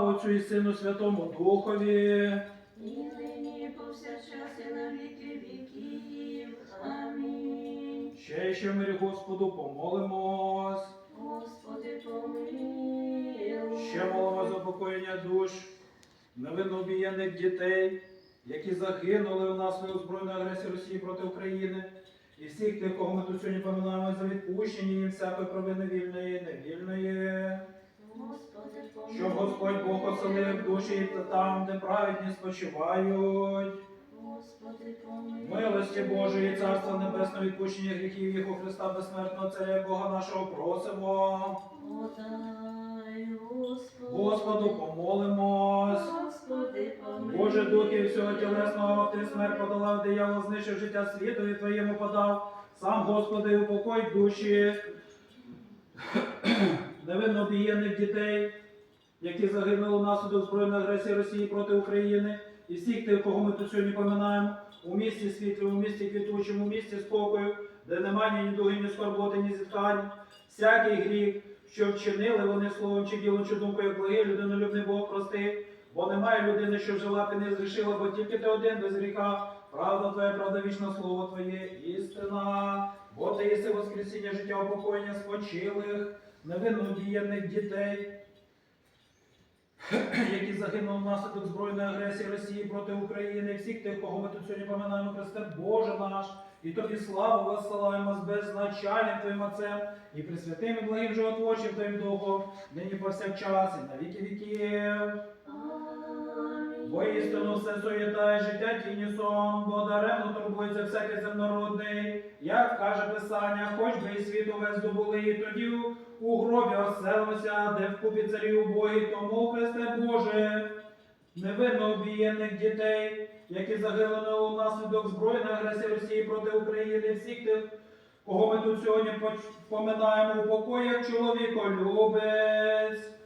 Отцю і Сину Святому Духові. І нині і повсякчас і на віки віків. Амінь. Ще ще в мирі Господу помолимось. Господи, помилуй. Ще молимо за покоєння душ, невинно обієнних дітей, які загинули внаслідок збройної агресії Росії проти України, і всіх тих, кого ми тут сьогодні пам'ятаємо за відпущення їм всякої провини вільної невільної. Щоб Господь Бог оселив душі та там, де праведні спочивають. Милості Божої, Царства Небесного, відпущення гріхів їх у Христа безсмертного Царя Бога нашого просимо. Господу помолимось. Боже Духи всього тілесного, ти смерть подолав, диявол знищив життя світові Твоєму подав. Сам, Господи, упокой душі невинно обієнних дітей, які загинули внаслідок збройної агресії Росії проти України, і всіх тих, кого ми тут сьогодні пам'ятаємо, у місті світлі, у місті квітучому, у місті спокою, де немає ні дуги, ні скорботи, ні зітхань, всякий гріх, що вчинили вони словом чи ділом, чи думкою, як благий, людинолюбний Бог прости. Бо немає людини, що жила і не згрішила, бо тільки ти один без гріха. Правда твоя, правда вічна слово Твоє, істина. Бо ти єси воскресіння життя упокоєння спочилих, невинно дієнних дітей, які загинули внаслідок збройної агресії Росії проти України, всіх тих, кого ми тут сьогодні пам'ятаємо, Христе Боже наш, і тобі славу висилаємо з беззначальним Твоїм Отцем, і присвятим і благим животворчим Твоїм Духом, нині повсякчас, і на віки віків. Істину все суєта і життя тіні сон, бо даремно турбується всякий земнородний, як каже Писання, хоч би і світ увесь здобули, і тоді у гробі оселимося, де вкупі царі убої, тому Христе Боже, невинно обієнних дітей, які загинули унаслідок збройної агресії Росії проти України, всіх тих, кого ми тут сьогодні поминаємо у покоях чоловіколюбець.